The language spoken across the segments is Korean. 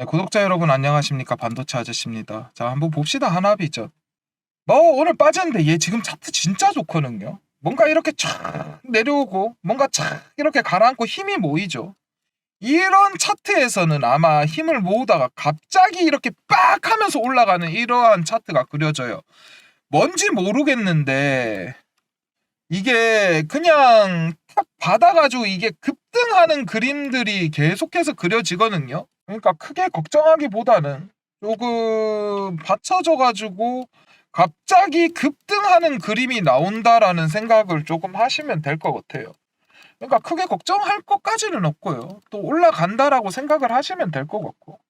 네, 구독자 여러분 안녕하십니까 반도체 아저씨입니다. 자 한번 봅시다 하나비전. 뭐 오늘 빠졌는데 얘 지금 차트 진짜 좋거든요. 뭔가 이렇게 촥 내려오고 뭔가 촥 이렇게 가라앉고 힘이 모이죠. 이런 차트에서는 아마 힘을 모으다가 갑자기 이렇게 빡 하면서 올라가는 이러한 차트가 그려져요. 뭔지 모르겠는데 이게 그냥 탁 받아가지고 이게 급등하는 그림들이 계속해서 그려지거든요. 그러니까 크게 걱정하기보다는 조금 받쳐져가지고 갑자기 급등하는 그림이 나온다라는 생각을 조금 하시면 될 것 같아요. 그러니까 크게 걱정할 것까지는 없고요. 또 올라간다라고 생각을 하시면 될 것 같고.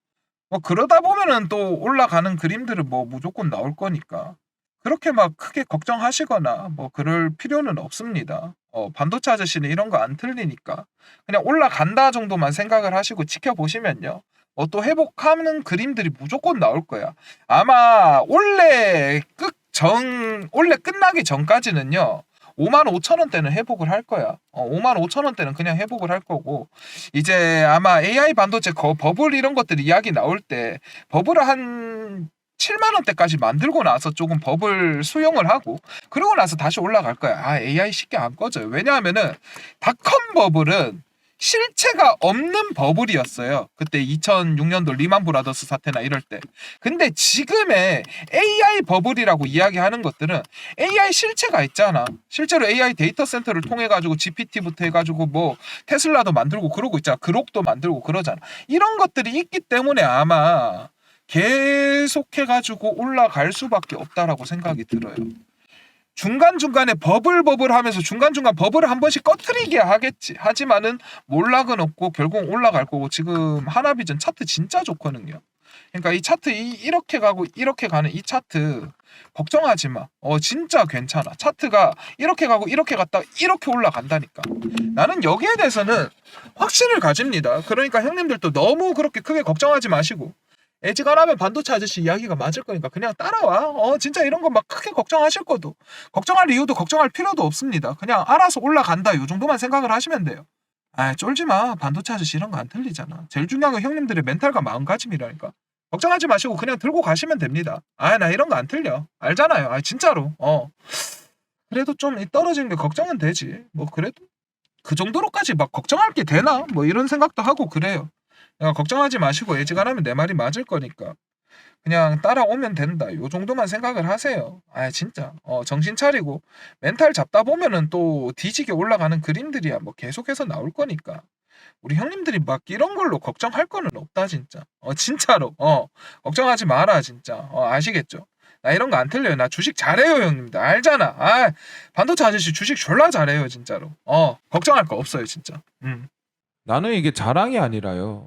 뭐 그러다 보면은 또 올라가는 그림들은 뭐 무조건 나올 거니까. 그렇게 막 크게 걱정하시거나 뭐 그럴 필요는 없습니다. 어, 반도체 아저씨는 이런 거 안 틀리니까 그냥 올라간다 정도만 생각을 하시고 지켜보시면요. 어, 또 회복하는 그림들이 무조건 나올 거야. 아마 원래 끝전 원래 끝나기 전까지는요. 5만 5천 원대는 회복을 할 거야. 어, 5만 5천 원대는 그냥 회복을 할 거고 이제 아마 AI 반도체 거, 버블 이런 것들 이야기 나올 때 버블을 한 7만 원대까지 만들고 나서 조금 버블 수용을 하고 그러고 나서 다시 올라갈 거야. 아 AI 쉽게 안 꺼져요. 왜냐하면은 닷컴 버블은 실체가 없는 버블이었어요. 그때 2006년도 리만 브라더스 사태나 이럴 때. 근데 지금의 AI 버블이라고 이야기하는 것들은 AI 실체가 있잖아. 실제로 AI 데이터 센터를 통해 가지고 GPT부터 해 가지고 뭐 테슬라도 만들고 그러고 있잖아. 그록도 만들고 그러잖아. 이런 것들이 있기 때문에 아마 계속해 가지고 올라갈 수밖에 없다라고 생각이 들어요. 중간중간에 버블 버블 하면서 중간중간 버블을 한 번씩 꺼트리게 하겠지. 하지만은 몰락은 없고 결국 올라갈 거고 지금 하나비전 차트 진짜 좋거든요. 그러니까 이 차트 이, 이렇게 가고 이렇게 가는 이 차트 걱정하지 마. 어 진짜 괜찮아. 차트가 이렇게 가고 이렇게 갔다 이렇게 올라간다니까. 나는 여기에 대해서는 확신을 가집니다. 그러니까 형님들도 너무 그렇게 크게 걱정하지 마시고 애지간하면 반도체 아저씨 이야기가 맞을 거니까 그냥 따라와. 어 진짜 이런 거 막 크게 걱정하실 것도 걱정할 이유도 걱정할 필요도 없습니다. 그냥 알아서 올라간다 요 정도만 생각을 하시면 돼요. 아 쫄지 마. 반도체 아저씨 이런 거 안 틀리잖아. 제일 중요한 건 형님들의 멘탈과 마음가짐이라니까. 걱정하지 마시고 그냥 들고 가시면 됩니다. 아 나 이런 거 안 틀려. 알잖아요. 아 진짜로. 어. 그래도 좀 떨어지는 게 걱정은 되지. 뭐 그래도 그 정도로까지 막 걱정할 게 되나? 뭐 이런 생각도 하고 그래요. 그냥 걱정하지 마시고 예지간하면 내 말이 맞을 거니까 그냥 따라오면 된다. 요 정도만 생각을 하세요. 아 진짜 어, 정신 차리고 멘탈 잡다 보면은 또 뒤지게 올라가는 그림들이야 뭐 계속해서 나올 거니까 우리 형님들이 막 이런 걸로 걱정할 거는 없다 진짜. 어 진짜로 어 걱정하지 마라 진짜. 어 아시겠죠? 나 이런 거 안 틀려요. 나 주식 잘해요 형님들 알잖아. 아 반도체 아저씨 주식 졸라 잘해요 진짜로. 어 걱정할 거 없어요 진짜. 음. 나는 이게 자랑이 아니라요.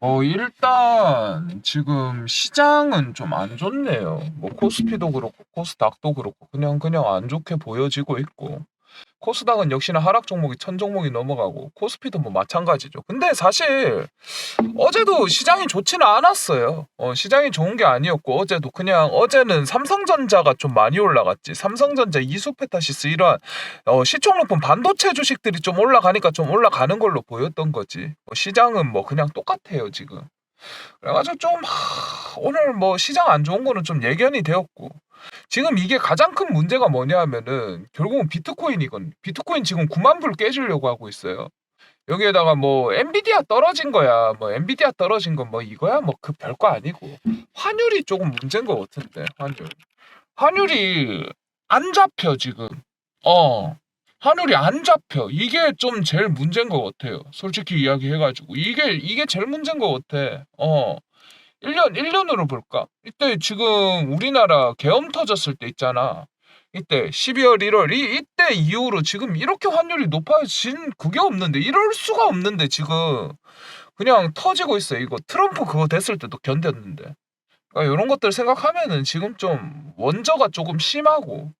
어, 일단 지금 시장은 좀 안 좋네요. 뭐 코스피도 그렇고 코스닥도 그렇고 그냥 그냥 안 좋게 보여지고 있고 코스닥은 역시나 하락 종목이 천 종목이 넘어가고 코스피도 뭐 마찬가지죠. 근데 사실 어제도 시장이 좋지는 않았어요. 어, 시장이 좋은 게 아니었고 어제도 그냥 어제는 삼성전자가 좀 많이 올라갔지. 삼성전자, 이수페타시스 이런 어, 시총 높은 반도체 주식들이 좀 올라가니까 좀 올라가는 걸로 보였던 거지. 뭐 시장은 뭐 그냥 똑같아요 지금. 그래가지고 좀 하, 오늘 뭐 시장 안 좋은 거는 좀 예견이 되었고 지금 이게 가장 큰 문제가 뭐냐 하면은 결국은 비트코인이건 비트코인 지금 9만 불 깨주려고 하고 있어요. 여기에다가 뭐 엔비디아 떨어진 거야 뭐 엔비디아 떨어진 건 뭐 이거야 뭐 그 별거 아니고. 환율이 조금 문제인 것 같은데 환율. 환율이 안 잡혀 지금. 어. 환율이 안 잡혀. 이게 좀 제일 문제인 것 같아요. 솔직히 이야기해가지고. 이게 이게 제일 문제인 것 같아. 어 1년 1년으로 볼까? 이때 지금 우리나라 계엄 터졌을 때 있잖아. 이때 12월 1월 이 이때 이후로 지금 이렇게 환율이 높아진 그게 없는데 이럴 수가 없는데 지금 그냥 터지고 있어 이거 트럼프 그거 됐을 때도 견뎠는데. 그러니까 이런 것들 생각하면은 지금 좀 원저가 조금 심하고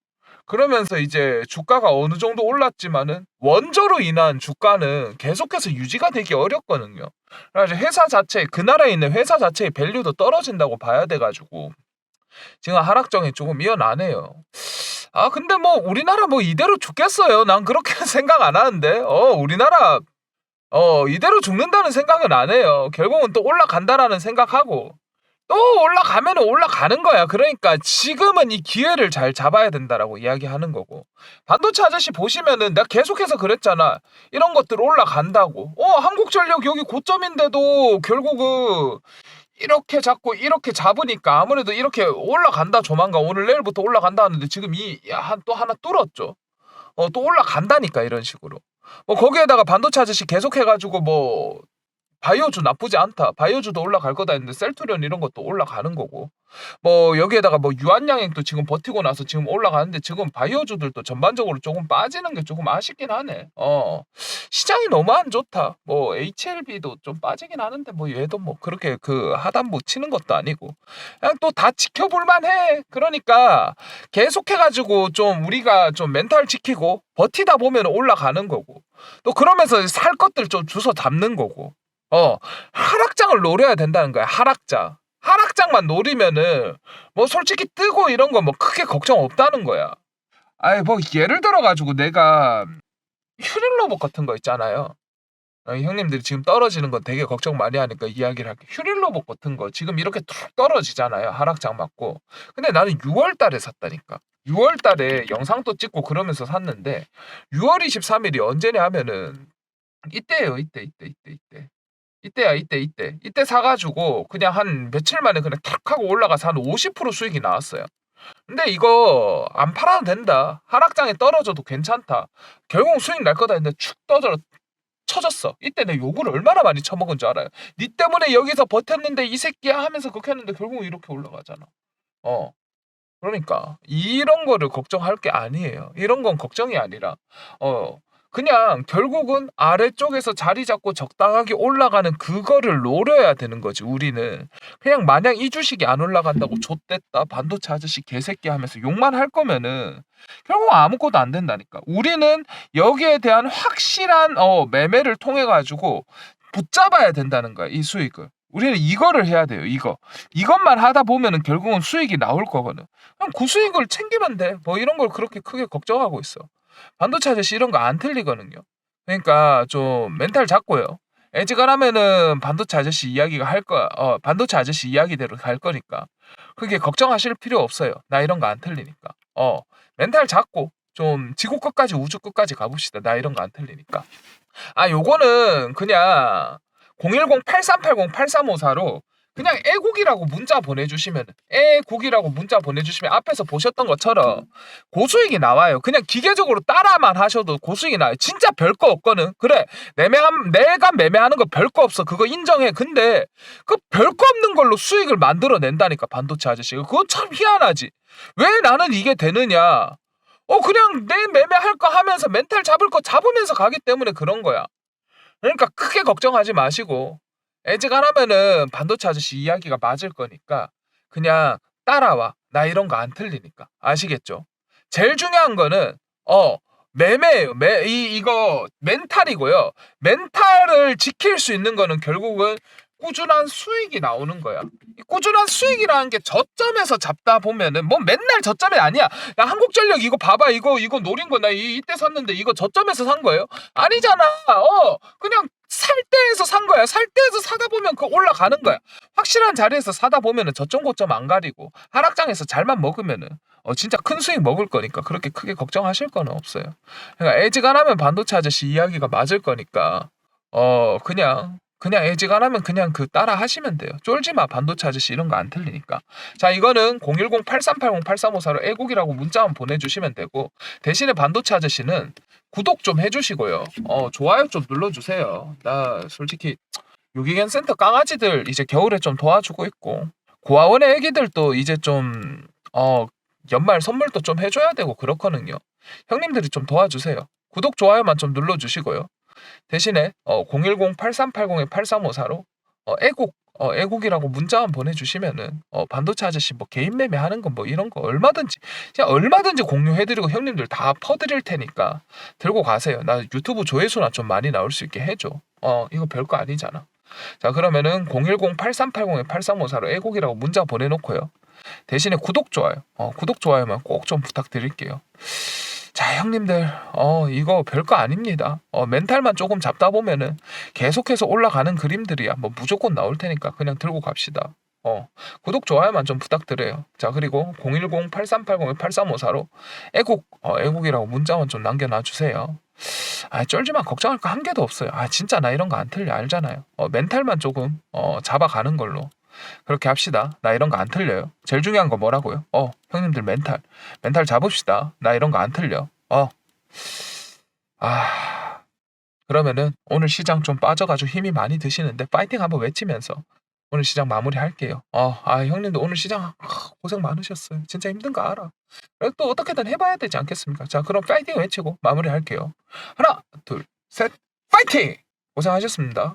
그러면서 이제 주가가 어느 정도 올랐지만은 원저로 인한 주가는 계속해서 유지가 되기 어렵거든요. 그래서 회사 자체 그 나라에 있는 회사 자체의 밸류도 떨어진다고 봐야 돼 가지고 지금 하락정이 조금 일어나네요. 아 근데 뭐 우리나라 뭐 이대로 죽겠어요. 난 그렇게 생각 안 하는데. 어 우리나라 어 이대로 죽는다는 생각은 안 해요. 결국은 또 올라간다라는 생각하고 또 올라가면 올라가는 거야. 그러니까 지금은 이 기회를 잘 잡아야 된다라고 이야기하는 거고. 반도체 아저씨 보시면은 내가 계속해서 그랬잖아. 이런 것들 올라간다고. 어 한국전력 여기 고점인데도 결국은 이렇게 잡고 이렇게 잡으니까 아무래도 이렇게 올라간다 조만간 오늘 내일부터 올라간다 하는데 지금 이한또 하나 뚫었죠. 어 또 올라간다니까 이런 식으로. 뭐 거기에다가 반도체 아저씨 계속해가지고 뭐 바이오주 나쁘지 않다. 바이오주도 올라갈 거다 했는데 셀투리온 이런 것도 올라가는 거고. 뭐 여기에다가 뭐 유한양행도 지금 버티고 나서 지금 올라가는데 지금 바이오주들도 전반적으로 조금 빠지는 게 조금 아쉽긴 하네. 어 시장이 너무 안 좋다. 뭐 HLB도 좀 빠지긴 하는데 뭐 얘도 뭐 그렇게 그 하단부 치는 것도 아니고 그냥 또 다 지켜볼 만해. 그러니까 계속해 가지고 좀 우리가 좀 멘탈 지키고 버티다 보면 올라가는 거고 또 그러면서 살 것들 좀 주워 담는 거고 어 하락장을 노려야 된다는 거야 하락장. 하락장만 노리면은 뭐 솔직히 뜨고 이런 거 뭐 크게 걱정 없다는 거야. 아이 뭐 예를 들어 가지고 내가 휴릴 로봇 같은 거 있잖아요. 어, 형님들이 지금 떨어지는 건 되게 걱정 많이 하니까 이야기를 할게 휴릴 로봇 같은 거 지금 이렇게 툭 떨어지잖아요 하락장 맞고. 근데 나는 6월 달에 샀다니까. 6월 달에 영상도 찍고 그러면서 샀는데 6월 23일이 언제냐 하면은 이때예요 이때 이때 이때 이때 이때야 이때 이때 이때 사가지고 그냥 한 며칠 만에 그냥 탁 하고 올라가서 한 50% 수익이 나왔어요. 근데 이거 안 팔아도 된다. 하락장에 떨어져도 괜찮다. 결국 수익 날 거다 했는데 축 떠져 쳐졌어. 이때 내 욕을 얼마나 많이 쳐먹은 줄 알아요. 니 때문에 여기서 버텼는데 이 새끼야 하면서 그렇게 했는데 결국 이렇게 올라가잖아. 어. 그러니까 이런 거를 걱정할 게 아니에요. 이런 건 걱정이 아니라 어 그냥 결국은 아래쪽에서 자리 잡고 적당하게 올라가는 그거를 노려야 되는 거지 우리는. 그냥 마냥 이 주식이 안 올라간다고 좆됐다 반도체 아저씨 개새끼 하면서 욕만 할 거면은 결국 아무것도 안 된다니까. 우리는 여기에 대한 확실한 어 매매를 통해 가지고 붙잡아야 된다는 거야 이 수익을. 우리는 이거를 해야 돼요 이거. 이것만 하다 보면은 결국은 수익이 나올 거거든. 그럼 그 수익을 챙기면 돼 뭐 이런 걸 그렇게 크게 걱정하고 있어 반도체 아저씨 이런 거 안 틀리거든요. 그러니까 좀 멘탈 잡고요. 애지간하면은 반도체 아저씨 이야기가 할 거, 어, 반도체 아저씨 이야기대로 갈 거니까. 그게 걱정하실 필요 없어요. 나 이런 거 안 틀리니까. 어, 멘탈 잡고 좀 지구 끝까지 우주 끝까지 가봅시다. 나 이런 거 안 틀리니까. 아, 요거는 그냥 010-8380-8354로 그냥 애국이라고 문자 보내주시면 애국이라고 문자 보내주시면 앞에서 보셨던 것처럼 고수익이 나와요. 그냥 기계적으로 따라만 하셔도 고수익이 나와요. 진짜 별거 없거든. 그래 매매함 내가 매매하는 거 별거 없어. 그거 인정해. 근데 그 별거 없는 걸로 수익을 만들어낸다니까 반도체 아저씨가 그거 참 희한하지. 왜 나는 이게 되느냐? 어 그냥 내 매매할 거 하면서 멘탈 잡을 거 잡으면서 가기 때문에 그런 거야. 그러니까 크게 걱정하지 마시고 애지간하면은 반도체 아저씨 이야기가 맞을 거니까 그냥 따라와. 나 이런 거 안 틀리니까. 아시겠죠? 제일 중요한 거는 어 매매예요. 매, 이 이거 멘탈이고요. 멘탈을 지킬 수 있는 거는 결국은 꾸준한 수익이 나오는 거야. 이 꾸준한 수익이라는 게 저점에서 잡다 보면은 뭐 맨날 저점이 아니야. 야 한국전력 이거 봐봐 이거 이거 노린 거나 이때 샀는데 이거 저점에서 산 거예요? 아니잖아. 어 그냥 살 때에서 산 거야. 살 때에서 사다 보면 그 올라가는 거야. 확실한 자리에서 사다 보면은 저점 고점 안 가리고 하락장에서 잘만 먹으면은 어 진짜 큰 수익 먹을 거니까 그렇게 크게 걱정하실 거는 없어요. 그러니까 애지간하면 반도체 아저씨 이야기가 맞을 거니까 어 그냥 그냥 애지간하면 그냥 그 따라 하시면 돼요. 쫄지 마 반도체 아저씨 이런 거 안 틀리니까. 자 이거는 010-8380-8354로 애국이라고 문자만 보내주시면 되고 대신에 반도체 아저씨는 구독 좀 해주시고요. 어 좋아요 좀 눌러주세요. 나 솔직히 유기견 센터 강아지들 이제 겨울에 좀 도와주고 있고 고아원의 애기들도 이제 좀 어 연말 선물도 좀 해줘야 되고 그렇거든요. 형님들이 좀 도와주세요. 구독 좋아요만 좀 눌러주시고요. 대신에 어 010-8380-8354로 어 애국 어 애국이라고 문자만 보내주시면은 어 반도체 아저씨 뭐 개인 매매 하는 거뭐 이런 거 얼마든지 그냥 얼마든지 공유해드리고 형님들 다 퍼드릴 테니까 들고 가세요. 나 유튜브 조회수나 좀 많이 나올 수 있게 해줘. 어 이거 별거 아니잖아. 자 그러면은 010-8380-8354로 애국이라고 문자 보내놓고요. 대신에 구독 좋아요. 어, 구독 좋아요만 꼭 좀 부탁드릴게요. 자 형님들 어 이거 별거 아닙니다. 어 멘탈만 조금 잡다 보면은 계속해서 올라가는 그림들이야. 뭐 무조건 나올 테니까 그냥 들고 갑시다. 어 구독 좋아요만 좀 부탁드려요. 자 그리고 010-8380-8354로 애국 어, 애국이라고 문자만 좀 남겨놔 주세요. 아 쫄지만 걱정할 거 한 개도 없어요. 아 진짜 나 이런 거 안 틀려 알잖아요. 어 멘탈만 조금 어 잡아가는 걸로 그렇게 합시다. 나 이런 거 안 틀려요. 제일 중요한 거 뭐라고요? 어 형님들 멘탈 멘탈 잡읍시다. 나 이런 거 안 틀려. 어. 아. 그러면은 오늘 시장 좀 빠져가지고 힘이 많이 드시는데 파이팅 한번 외치면서 오늘 시장 마무리 할게요. 어, 아 형님들 오늘 시장 아, 고생 많으셨어요. 진짜 힘든 거 알아. 또 어떻게든 해봐야 되지 않겠습니까? 자, 그럼 파이팅 외치고 마무리 할게요. 하나, 둘, 셋, 파이팅! 고생하셨습니다.